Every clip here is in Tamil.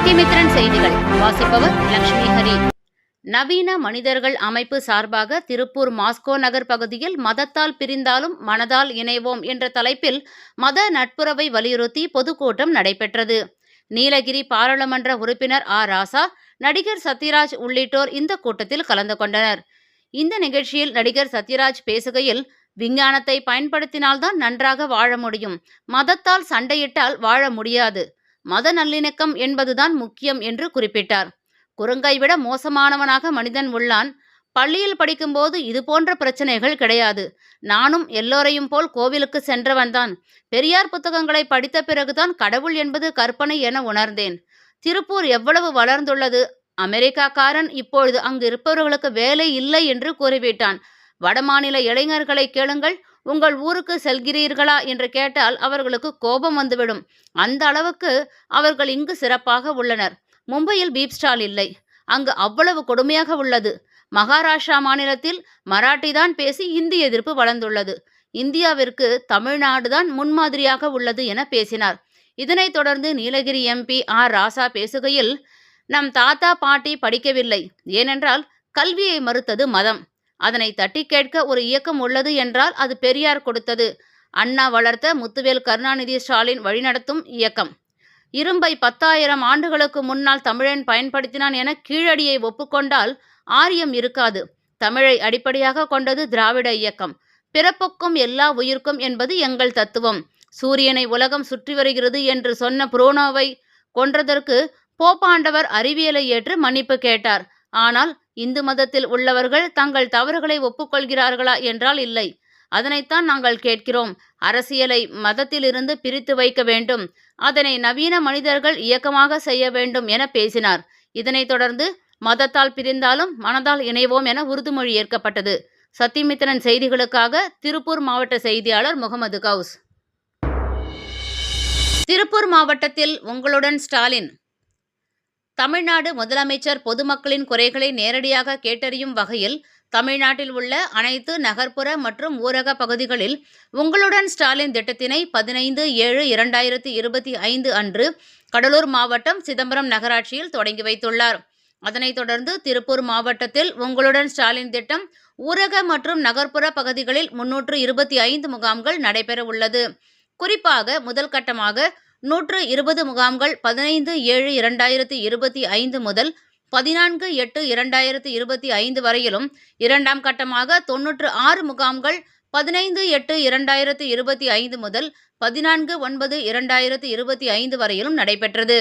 சத்யமித்ரன் செய்திகள். வாசிப்பவர் லட்சுமி ஹரி. நவீன மனிதர்கள் அமைப்பு சார்பாக திருப்பூர் மாஸ்கோ நகர் பகுதியில் மதத்தால் பிரிந்தாலும் மனதால் இணைவோம் என்ற தலைப்பில் மத நட்புறவை வலியுறுத்தி பொதுக்கூட்டம் நடைபெற்றது. நீலகிரி பாராளுமன்ற உறுப்பினர் ஆ. ராசா நடிகர் சத்யராஜ் உள்ளிட்டோர் இந்த கூட்டத்தில் கலந்து கொண்டனர். இந்த நிகழ்ச்சியில் நடிகர் சத்யராஜ் பேசுகையில் விஞ்ஞானத்தை பயன்படுத்தினால்தான் நன்றாக வாழ முடியும். மதத்தால் சண்டையிட்டால் வாழ முடியாது. மத நல்லிணக்கம் என்பதுதான் முக்கியம் என்று குறிப்பிட்டார். குரங்கை விட மோசமானவனாக மனிதன் உள்ளான். பள்ளியில் படிக்கும்போது இது போன்ற பிரச்சனைகள் கிடையாது. நானும் எல்லோரையும் போல் கோவிலுக்கு சென்றவன்தான் பெரியார் புத்தகங்களை படித்த பிறகுதான் கடவுள் என்பது கற்பனை என உணர்ந்தேன். திருப்பூர் எவ்வளவு வளர்ந்துள்ளது. அமெரிக்காக்காரன் இப்பொழுது அங்கு இருப்பவர்களுக்கு வேலை இல்லை என்று கூறிவிட்டான். வடமாநில இளைஞர்களை கேளுங்கள். உங்கள் ஊருக்கு செல்கிறீர்களா? என்று கேட்டால் அவர்களுக்கு கோபம் வந்துவிடும். அந்த அளவுக்கு அவர்கள் இங்கு சிறப்பாக உள்ளனர். மும்பையில் பீப் ஸ்டால் இல்லை. அங்கு அவ்வளவு கொடுமையாக உள்ளது. மகாராஷ்டிரா மாநிலத்தில் மராட்டி தான் பேசி இந்தி எதிர்ப்பு வளர்ந்துள்ளது. இந்தியாவிற்கு தமிழ்நாடுதான் முன்மாதிரியாக உள்ளது என பேசினார். இதனைத் தொடர்ந்து நீலகிரி எம்பி ஆர் ராசா பேசுகையில் நம் தாத்தா பாட்டி படிக்கவில்லை. ஏனென்றால் கல்வியை மறுத்தது மதம். அதனை தட்டி கேட்க ஒரு இயக்கம் உள்ளது என்றால் அது பெரியார் கொடுத்தது. அண்ணா வளர்த்த முத்துவேல் கருணாநிதி ஸ்டாலின் வழிநடத்தும் இயக்கம். இரும்பை பத்தாயிரம் ஆண்டுகளுக்கு முன்னால் தமிழன் பயன்படுத்தினான் என கீழடியை ஒப்புக்கொண்டால் ஆரியம் இருக்காது. தமிழை அடிப்படையாக கொண்டது திராவிட இயக்கம். பிறப்புக்கும் எல்லா உயிர்க்கும் என்பது எங்கள் தத்துவம். சூரியனை உலகம் சுற்றி வருகிறது என்று சொன்ன புரோனோவை கொன்றதற்கு போப்பாண்டவர் அறிவியலை ஏற்று மன்னிப்பு கேட்டார். ஆனால் இந்து மதத்தில் உள்ளவர்கள் தங்கள் தவறுகளை ஒப்புக்கொள்கிறார்களா என்றால் இல்லை. அதனைத்தான் நாங்கள் கேட்கிறோம். அரசியலை மதத்திலிருந்து பிரித்து வைக்க வேண்டும். அதனை நவீன மனிதர்கள் இயக்கமாக செய்ய வேண்டும் என பேசினார். இதனைத் தொடர்ந்து மதத்தால் பிரிந்தாலும் மனதால் இணைவோம் என உறுதிமொழி ஏற்கப்பட்டது. சத்தியமித்திரன் செய்திகளுக்காக திருப்பூர் மாவட்ட செய்தியாளர் முகமது கவுஸ். திருப்பூர் மாவட்டத்தில் உங்களுடன் ஸ்டாலின். தமிழ்நாடு முதலமைச்சர் பொதுமக்களின் குறைகளை நேரடியாக கேட்டறியும் வகையில் தமிழ்நாட்டில் உள்ள அனைத்து நகர்ப்புற மற்றும் ஊரக பகுதிகளில் உங்களுடன் ஸ்டாலின் திட்டத்தினை பதினைந்து ஏழு இரண்டாயிரத்தி இருபத்தி ஐந்து அன்று கடலூர் மாவட்டம் சிதம்பரம் நகராட்சியில் தொடங்கி வைத்துள்ளார். அதனைத் தொடர்ந்து திருப்பூர் மாவட்டத்தில் உங்களுடன் ஸ்டாலின் திட்டம் ஊரக மற்றும் நகர்ப்புற பகுதிகளில் முன்னூற்று இருபத்தி ஐந்து முகாம்கள் நடைபெற உள்ளது குறிப்பாக முதல் கட்டமாக நூற்று இருபது முகாம்கள் பதினைந்து ஏழு இரண்டாயிரத்தி இருபத்தி ஐந்து முதல் பதினான்கு எட்டு இரண்டாயிரத்தி இருபத்தி ஐந்து வரையிலும் இரண்டாம் கட்டமாக தொன்னூற்று ஆறு முகாம்கள் பதினைந்து எட்டு இரண்டாயிரத்தி இருபத்தி ஐந்து முதல் பதினான்கு ஒன்பது இரண்டாயிரத்தி இருபத்தி ஐந்து வரையிலும் நடைபெற்றது.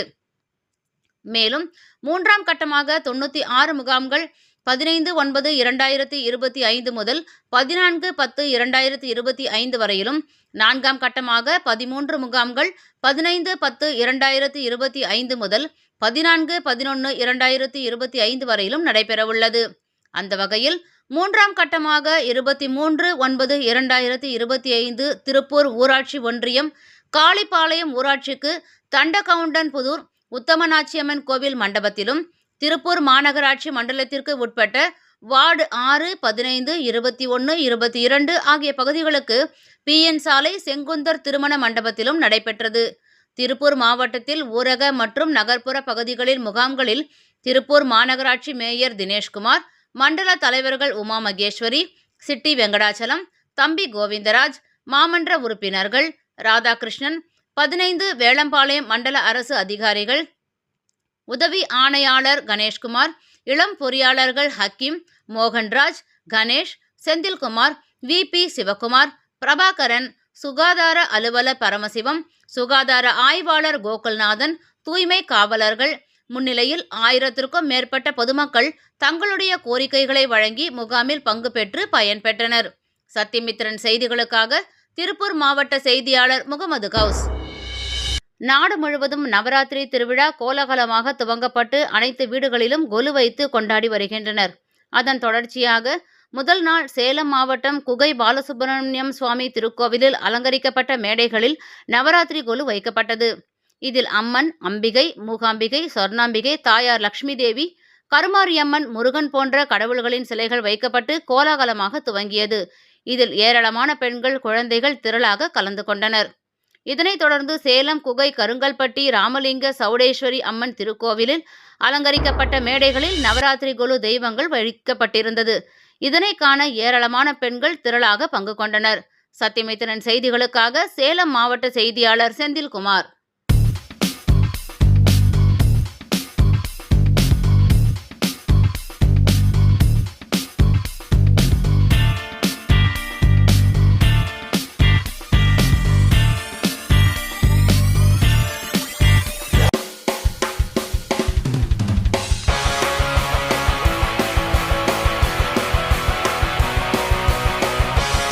மேலும் மூன்றாம் கட்டமாக தொண்ணூற்றி ஆறு முகாம்கள் பதினைந்து ஒன்பது இரண்டாயிரத்தி இருபத்தி ஐந்து முதல் பதினான்கு பத்து இரண்டாயிரத்தி இருபத்தி ஐந்து வரையிலும் நான்காம் கட்டமாக பதிமூன்று முகாம்கள் பதினைந்து பத்து இரண்டாயிரத்தி இருபத்தி ஐந்து முதல் பதினான்கு பதினொன்று இரண்டாயிரத்தி இருபத்தி ஐந்து வரையிலும் நடைபெறவுள்ளது. அந்த வகையில் மூன்றாம் கட்டமாக இருபத்தி மூன்று ஒன்பது இரண்டாயிரத்தி இருபத்தி ஐந்து திருப்பூர் ஊராட்சி ஒன்றியம் காளிப்பாளையம் ஊராட்சிக்கு தண்டகவுண்டன் புதூர் உத்தமநாச்சியம்மன் கோவில் மண்டபத்திலும் திருப்பூர் மாநகராட்சி மண்டலத்திற்கு உட்பட்ட வார்டு ஆறு பதினைந்து இருபத்தி ஒன்று இருபத்தி இரண்டு ஆகிய பகுதிகளுக்கு பிஎன் சாலை செங்குந்தர் திருமண மண்டபத்திலும் நடைபெற்றது. திருப்பூர் மாவட்டத்தில் ஊரக மற்றும் நகர்ப்புற பகுதிகளில் முகாம்களில் திருப்பூர் மாநகராட்சி மேயர் தினேஷ்குமார் மண்டல தலைவர்கள் உமா மகேஸ்வரி சிட்டி வெங்கடாச்சலம் தம்பி கோவிந்தராஜ் மாமன்ற உறுப்பினர்கள் ராதாகிருஷ்ணன் பதினைந்து வேளம்பாளையம் மண்டல அரசு அதிகாரிகள் உதவி ஆணையாளர் கணேஷ்குமார் இளம் பொறியாளர்கள் ஹக்கீம் மோகன்ராஜ் கணேஷ் செந்தில்குமார் வி பி சிவகுமார் பிரபாகரன் சுகாதார அலுவலர் பரமசிவம் சுகாதார ஆய்வாளர் கோகுல்நாதன் தூய்மை காவலர்கள். முன்னிலையில் ஆயிரத்திற்கும் மேற்பட்ட பொதுமக்கள் தங்களுடைய கோரிக்கைகளை வழங்கி முகாமில் பங்கு பெற்று பயன்பெற்றனர் சத்தியமித்திரன் செய்திகளுக்காக திருப்பூர் மாவட்ட செய்தியாளர் முகமது கவுஸ். நாடு முழுவதும் நவராத்திரி திருவிழா கோலாகலமாக துவங்கப்பட்டு அனைத்து வீடுகளிலும் கொலு வைத்து கொண்டாடி வருகின்றனர். அதன் தொடர்ச்சியாக முதல் நாள் சேலம் மாவட்டம் குகை பாலசுப்பிரமணியம் சுவாமி திருக்கோவிலில் அலங்கரிக்கப்பட்ட மேடைகளில் நவராத்திரி கொலு வைக்கப்பட்டது. இதில் அம்மன் அம்பிகை மூகாம்பிகை சொர்ணாம்பிகை தாயார் லக்ஷ்மி தேவி கருமாரியம்மன் முருகன் போன்ற கடவுள்களின் சிலைகள் வைக்கப்பட்டு கோலாகலமாக துவங்கியது. இதில் ஏராளமான பெண்கள் குழந்தைகள் திரளாக கலந்து கொண்டனர். இதனைத் தொடர்ந்து சேலம் குகை கருங்கல்பட்டி ராமலிங்க சௌடேஸ்வரி அம்மன் திருக்கோவிலில் அலங்கரிக்கப்பட்ட மேடைகளில் நவராத்திரி குழு தெய்வங்கள் வழிக்கப்பட்டிருந்தது. இதனை காண ஏராளமான பெண்கள் திரளாக பங்கு கொண்டனர். சத்தியமைத்திரன் செய்திகளுக்காக சேலம் மாவட்ட செய்தியாளர் செந்தில்குமார்.